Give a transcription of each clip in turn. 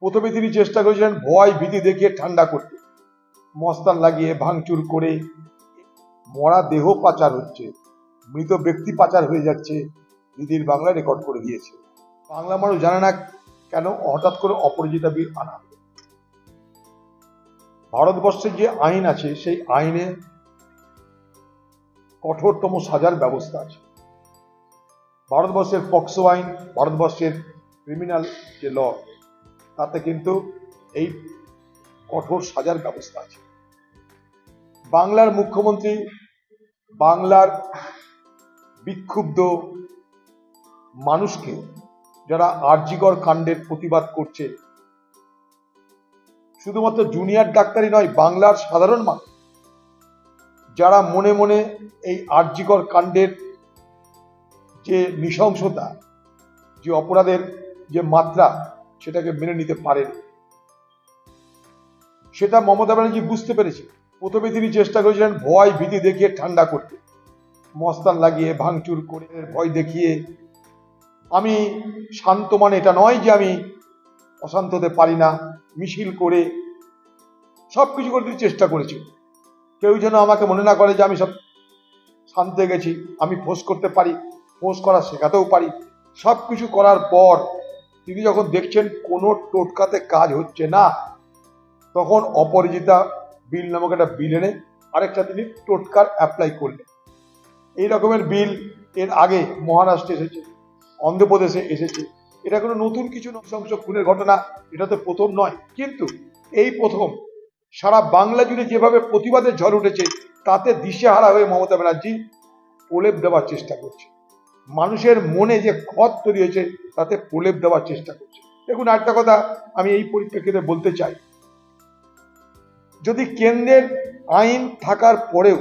প্রথমে তিনি চেষ্টা করেছিলেন ভয় ভীতি দেখিয়ে ঠান্ডা করতে। মস্তান লাগিয়ে ভাঙচুর করে মরা দেহ পাচার হচ্ছে। মৃত ব্যক্তি পাচার হয়ে যাচ্ছে দিদির বাংলা রেকর্ড করে দিয়েছে। বাংলা মানুষ জানে না কেন হঠাৎ করে অপরাজিতা বিল আনা। ভারতবর্ষের যে আইন আছে, সেই আইনে কঠোরতম সাজার ব্যবস্থা আছে। ভারতবর্ষের পক্সো আইন, ভারতবর্ষের ক্রিমিনাল যে ল তাতে কিন্তু এই কঠোর সাজার ব্যবস্থা আছে। বাংলার মুখ্যমন্ত্রী, বাংলার বিক্ষুব্ধ মানুষকে যারা আরজিকর কাণ্ডের প্রতিবাদ করছে, শুধুমাত্র জুনিয়র ডাক্তারই নয়, বাংলার সাধারণ মানুষ, যারা মনে মনে এই আরজিকর কাণ্ডের যে নৃশংসতা, যে অপরাধের যে মাত্রা সেটাকে মেনে নিতে পারেন। সেটা মমতা ব্যানার্জি বুঝতে পেরেছে। প্রথমে তিনি চেষ্টা করেছিলেন ভয় ভীতি দেখিয়ে ঠান্ডা করতে। মস্তান লাগিয়ে, ভাঙচুর করে, ভয় দেখিয়ে। আমি শান্ত মানে এটা নয় যে আমি অশান্ত হতে পারি না, মিছিল করে সব কিছু করে করতে চেষ্টা করেছি কেউ যেন আমাকে মনে না করে যে আমি সব শান্ত হয়ে গেছি, আমি ফোঁস করতে পারি ফোঁস করা শেখাতেও পারি। সব কিছু করার পর তিনি যখন দেখছেন কোনো টোটকাতে কাজ হচ্ছে না, তখন অপরাজিতা বিল নামক একটা বিল এনে আরেকটা তিনি টোটকার অ্যাপ্লাই করলেন। এই রকমের বিল এর আগে মহারাষ্ট্রে এসেছে, অন্ধ্রপ্রদেশে এসেছে। এটা কোনো নতুন কিছু নৃশংস খুনের ঘটনা, এটা তো প্রথম নয়। কিন্তু এই প্রথম সারা বাংলা জুড়ে যেভাবে প্রতিবাদের ঝড় উঠেছে, তাতে দিশেহারা হয়ে মমতা ব্যানার্জি প্রলেপ দেওয়ার চেষ্টা করছে। মানুষের মনে যে ক্ষত তৈরি হয়েছে, তাতে প্রলেপ দেওয়ার চেষ্টা করছে। দেখুন একটা কথা আমি এই পরিপ্রেক্ষিতে বলতে চাই। যদি কেন্দ্রের আইন থাকার পরেও,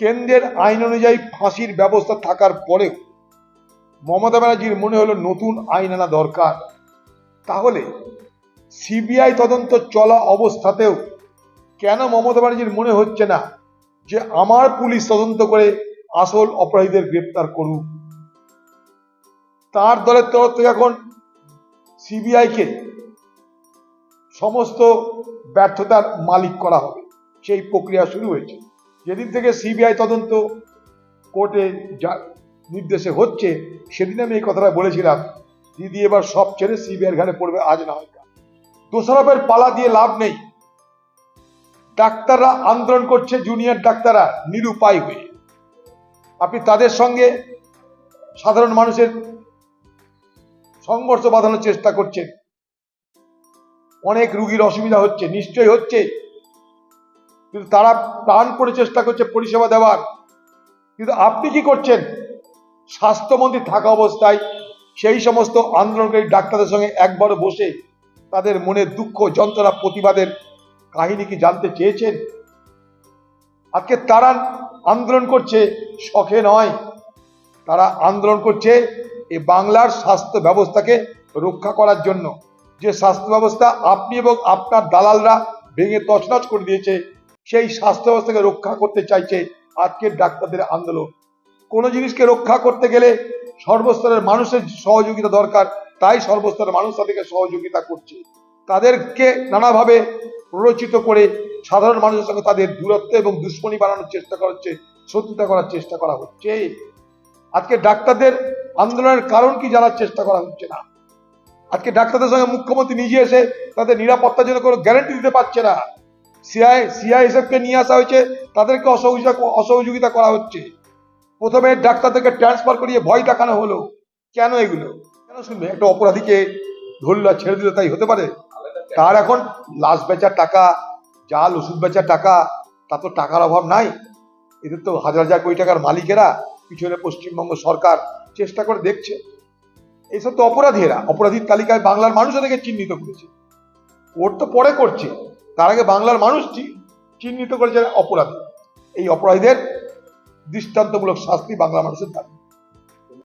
কেন্দ্রের আইন অনুযায়ী ফাঁসির ব্যবস্থা থাকার পরেও মমতা ব্যানার্জির মনে হলো নতুন আইন আনা দরকার, তাহলে সিবিআই তদন্ত চলা অবস্থাতেও কেন মমতা ব্যানার্জির মনে হচ্ছে না যে আমার পুলিশ তদন্ত করে আসল অপরাধীদের গ্রেপ্তার করুক। তার দলের তরফ থেকে এখন সিবিআইকে সমস্ত ব্যর্থতার মালিক করা হবে। সেই প্রক্রিয়া শুরু হয়েছে। যেদিন থেকে সিবিআই তদন্ত কোর্টে যা নির্দেশে হচ্ছে, সেদিন আমি এই কথাটা বলেছিলাম, দিদি, এবার সব ছেড়ে সিবিআইয়ের ঘাড়ে পড়বে, আজ না হয়। দোষারোপের পালা দিয়ে লাভ নেই। ডাক্তাররা আন্দোলন করছে, জুনিয়র ডাক্তাররা নিরুপায় হয়ে। আপনি তাদের সঙ্গে সাধারণ মানুষের সংঘর্ষ বাঁধানোর চেষ্টা করছেন। অনেক রুগীর অসুবিধা হচ্ছে, নিশ্চয়ই হচ্ছে। কিন্তু তারা প্রাণ করে চেষ্টা করছে পরিষেবা দেওয়ার। কিন্তু আপনি কি করছেন? স্বাস্থ্যমন্ত্রী থাকা অবস্থায় সেই সমস্ত আন্দোলনকারী ডাক্তারদের সঙ্গে একবার বসে তাদের মনে দুঃখ, যন্ত্রণা, প্রতিবাদের কাহিনী কি জানতে চেয়েছেন? আজকে তারা আন্দোলন করছে, শখে নয়। তারা আন্দোলন করছে এই বাংলার স্বাস্থ্য ব্যবস্থাকে রক্ষা করার জন্য। যে স্বাস্থ্য ব্যবস্থা আপনি এবং আপনার দালালরা ভেঙে তছনছ করে দিয়েছে, সেই স্বাস্থ্য ব্যবস্থাকে রক্ষা করতে চাইছে আজকের ডাক্তারদের আন্দোলন। কোনো জিনিসকে রক্ষা করতে গেলে সর্বস্তরের মানুষের সহযোগিতা দরকার, তাই সর্বস্তরের মানুষ তাদেরকে সহযোগিতা করছে। তাদেরকে নানাভাবে প্ররোচিত করে সাধারণ মানুষের সঙ্গে তাদের দূরত্ব এবং দুশ্মনী বানানোর চেষ্টা করা হচ্ছে শত্রুতা করার চেষ্টা করা হচ্ছে। আজকে ডাক্তারদের আন্দোলনের কারণ কি জানার চেষ্টা করা হচ্ছে না। আজকে ডাক্তারদের সঙ্গে মুখ্যমন্ত্রী নিজে এসে তাদের নিরাপত্তার জন্য কোনো গ্যারান্টি দিতে পারছে না। সিআই সিআইএসএফ কে নিয়ে আসা হয়েছে, তাদেরকে অসহযোগিতা অসহযোগিতা করা হচ্ছে। প্রথমে ডাক্তারদেরকে ট্রান্সফার করিয়ে ভয় দেখানো হলো। কেন এগুলো? কেন শুনবে? একটা অপরাধীকে ধরলো ছেড়ে দিল, তাই হতে পারে? তার এখন লাশ বেচার টাকা জাল, ওষুধ বেচার টাকা তা তো টাকার অভাব নাই। এদের তো হাজার হাজার কোটি টাকার মালিকেরা পিছনে পশ্চিমবঙ্গ সরকার চেষ্টা করে দেখছে। এইসব তো অপরাধী এরা অপরাধীর তালিকায় বাংলার মানুষ এদেরকে চিহ্নিত করেছে। ওর তো পরে করছে, তার আগে বাংলার মানুষ চি- চিহ্নিত করেছে অপরাধী। এই অপরাধীদের দৃষ্টান্তমূলক শাস্তি বাংলা মানুষের দাবি।